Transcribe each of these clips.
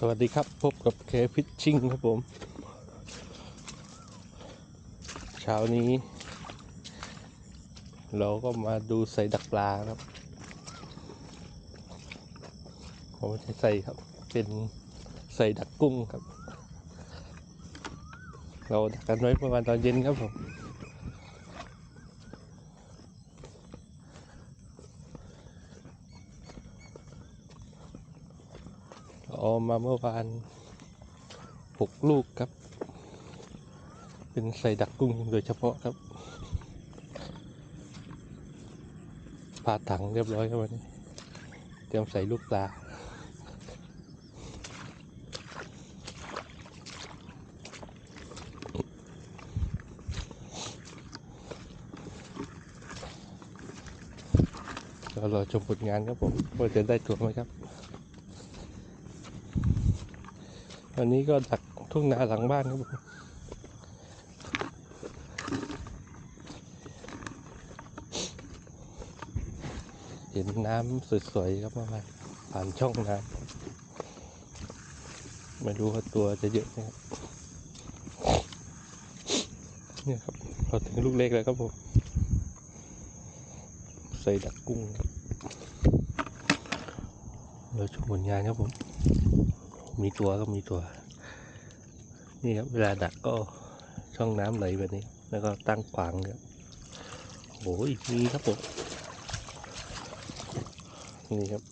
สวัสดีครับพบกับเคฟิชชิ่งครับผม เช้านี้ เราก็มาดูใส่ดักปลาครับผมไม่ใช่ใส่ครับ เป็นใส่ดักกุ้งครับ เราดักกันไว้ประมาณตอนเย็นครับผม เอา มาเมื่อวานหกลูกครับ เป็นใส่ดักกุ้งโดยเฉพาะครับผ่าถังเรียบร้อยครับวันนี้ เตรียมใส่ลูกปลาเรารอชมผลงานครับผมว่าจะได้ตัวไหมครับ วันนี้ก็ดักทุ่งนาหลังบ้านครับผมเห็นน้ำสวยๆครับมาผ่านช่องน้ำไม่รู้ว่าตัวจะเยอะไหมครับเนี่ยครับเราถึงลูกเล็กแล้วครับผมใส่ดักกุ้งครับเราชมผลงานครับผม มีตัวก็มีตัว นี่ครับ เวลาดักก็ช่องน้ำไหลแบบนี้ แล้วก็ตั้งขวางเนี่ยโอ้ยมีครับผมนี่ครับ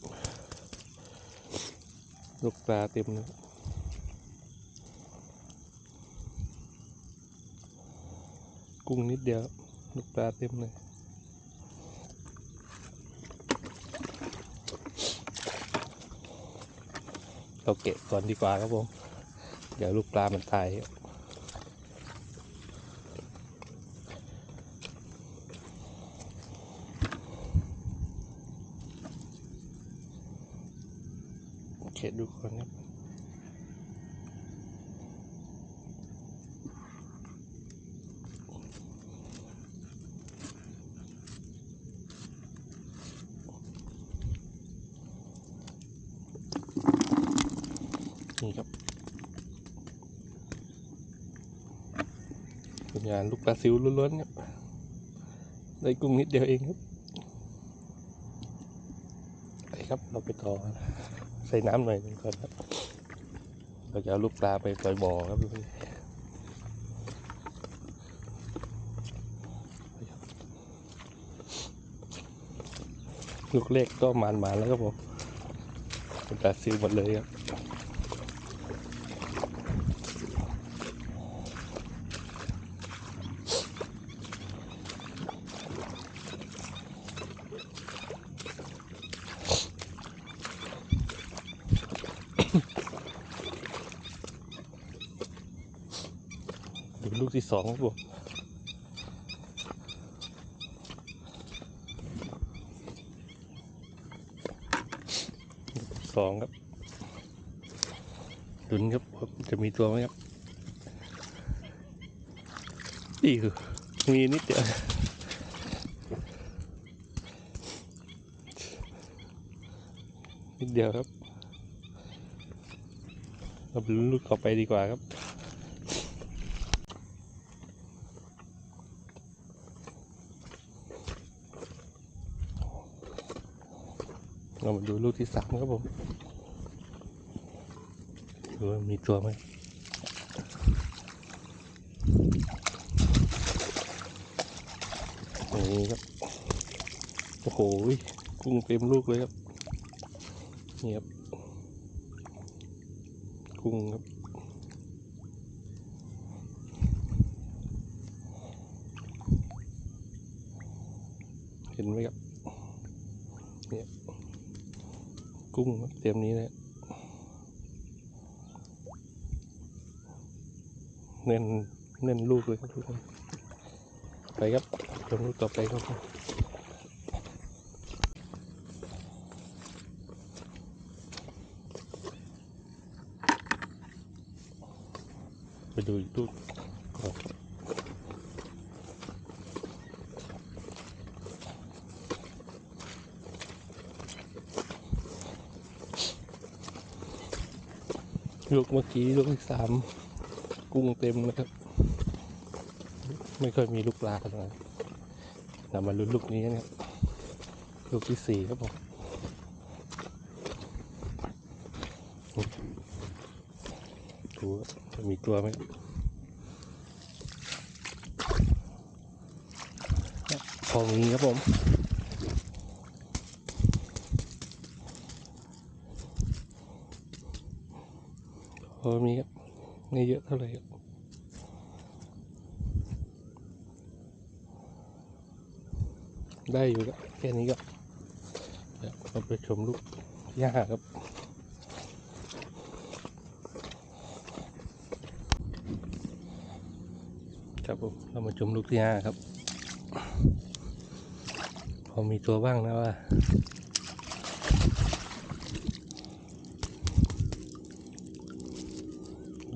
ลูกปลาเต็มเลยกุ้งนิดเดียว ลูกปลาเต็มเลย เราเก็บก่อนดีกว่าครับผม เดี๋ยวลูกปลามันตายเก็บดูก่อนครับ นี่ครับเป็นงานลูกปลาซิวล้วนๆครับได้กุ้งนิดเดียวเองครับไปครับเราไปต่อใส่น้ำหน่อยหนึงก่อนครับเราจะเอาลูกปลาไปปล่อยบ่อครับลูกเล็กก็มานๆแล้วครับผมเป็นปลาซิวหมดเลยครับ ที่สองครับผมสองครับดุนครับจะมีตัวไหมครับนี่คือมีนิดเดียวนิดเดียวครับเราไปลุ้นลูกต่อไปดีกว่าครับ เรามาดูลูกที่สามครับผมดูว่ามีตัวไหมนี่ครับ โอ้โหกุ้งเต็มลูกเลยครับนี่ครับ กุ้งครับเห็นไหมครับเนี่ย กุ้งเตรียมนี้เลยเน้นเน้นลูกเลยครับทุกคนไปครับชมลูกต่อไปครับไปดูอีกลูกก่อน ลูกเมื่อกี้ลูกที่สามกุ้งเต็มนะครับ ไม่ค่อยมีลูกปลาเลยนำมาลุ้นลูกนี้นะครับลูกที่สี่ครับผมดูว่าจะมีตัวไหมพอมีครับผม อมีครับไม่เยอะเท่าไหร่ครับได้อยู่ครับแค่นี้ก็เดี๋ยวเราไปชมลูกที่ห้าครับครับผมเรามาชมลูกที่ห้าครับ พอมีตัวบ้างนะว่า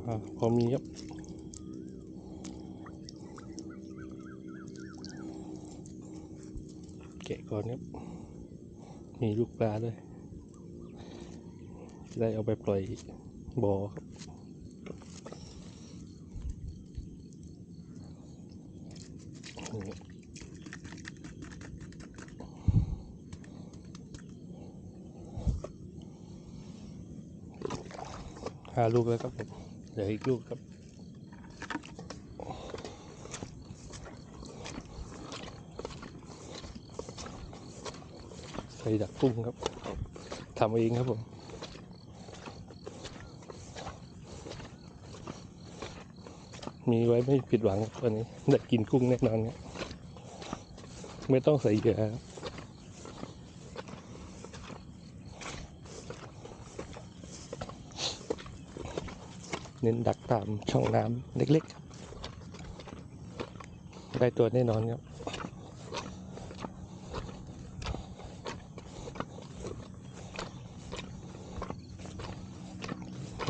อ่า พอมีครับแกะก่อนครับ มีลูกปลาด้วยจะได้เอาไปปล่อยบ่อครับหาลูกแล้วครับผม เหลืออีกลูกครับ ใส่ดักกุ้งครับทำเองครับผมมีไว้ไม่ผิดหวังตัวันนี้ได้กินกุ้งแน่นอนครับไม่ต้องใส่เหยื่อค เน้นดักตามช่องน้ำเล็กๆครับได้ตัวแน่นอนครับ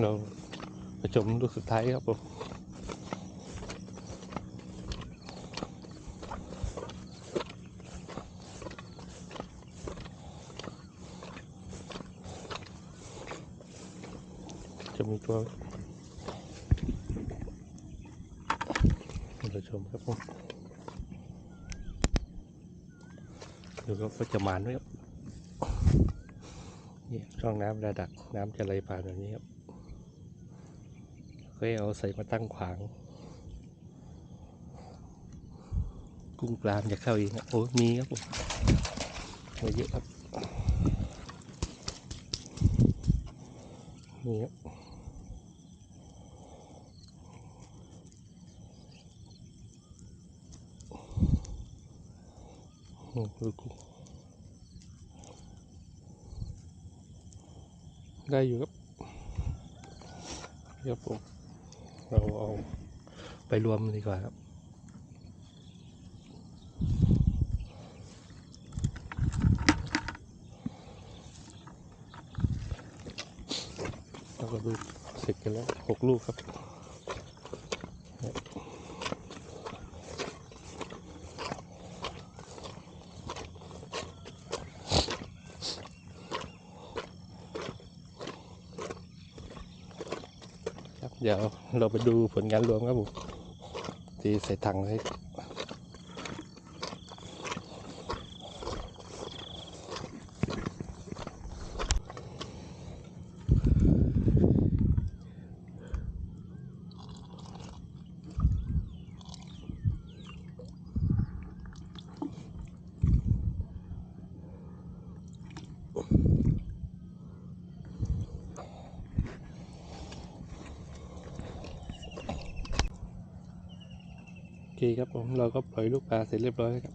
เราไปชมลูกสุดท้ายครับผมจะมีตัวเราช มครับผมดูครับว่าจะมานไหมครับนี่ช่องน้ำระดับน้ำจะไหลผ่านแบบนี้ครับก็เอาใส่มาตั้งขวาง กุ้งปลามจะเข้าองครับโอ้มีครับผมมีเยอะครับนี่ครับอืมดูกุ้ง ได้อยู่ครับครับผมเราเอาไปรวมดีกว่าครับเราก็ดูเสร็จกันแล้วหกลูกครับ เดี๋ยวเราไปดูผลงานรวมครับผมที่ใส่ถังให้ เคครับผมเราก็ปล่อยลูกปลาเสร็จเรียบร้อยครับ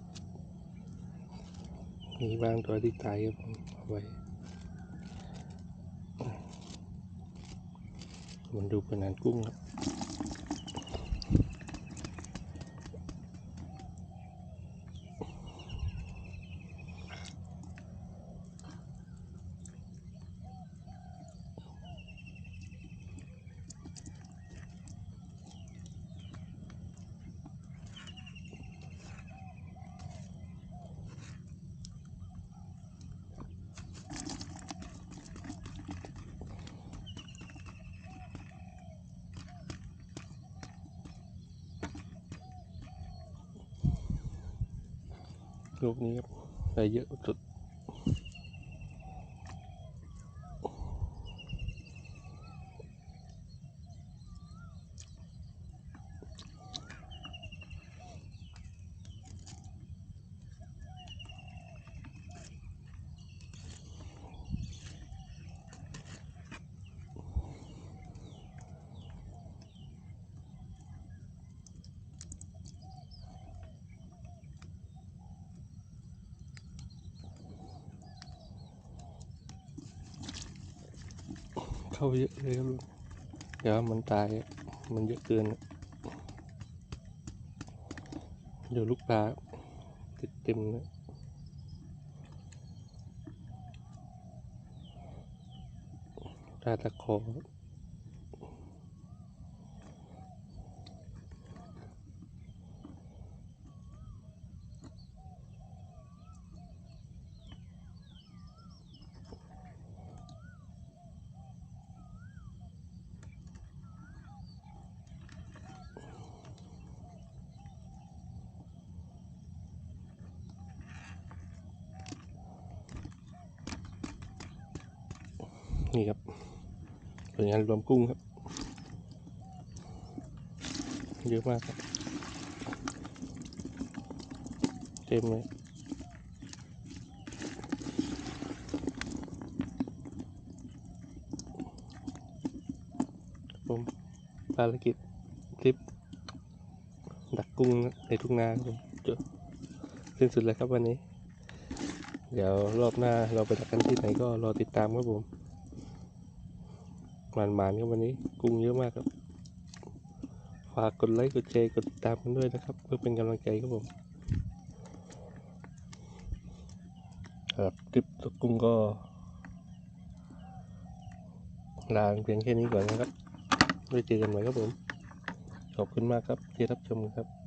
มีบางตัวที่ตายครับผมเอาไว้มันดูเป็นงานกุ้งครับ ลูกนี้ครับได้เยอะสุด เข้าเยอะเลยครับลุงเดี๋ยวมันตายมันเยอะเกิน เดี๋ยวลูกปลาติดเต็มเลยตาตะคอ นี่ครับผลงานรวมกุ้งครับ เยอะมากครับ เต็มเลยผมภารกิจคลิป ดักกุ้งในทุ่งนาครับผมจบสิ้นสุดแล้วครับวันนี้ เดี๋ยวรอบหน้าเราไปดักกันที่ไหนก็รอติดตามครับผม หมานๆครับวันนี้กุ้งเยอะมากครับ ฝากกดไลค์กดแชร์กดติดตามกันด้วยนะครับ เพื่อเป็นกำลังใจครับผมครับคลิปตกกุ้งก็ลาเพียงแค่นี้ก่อนนะครับไว้เจอกันใหม่ครับผม ขอบคุณมากครับที่รับชมครับ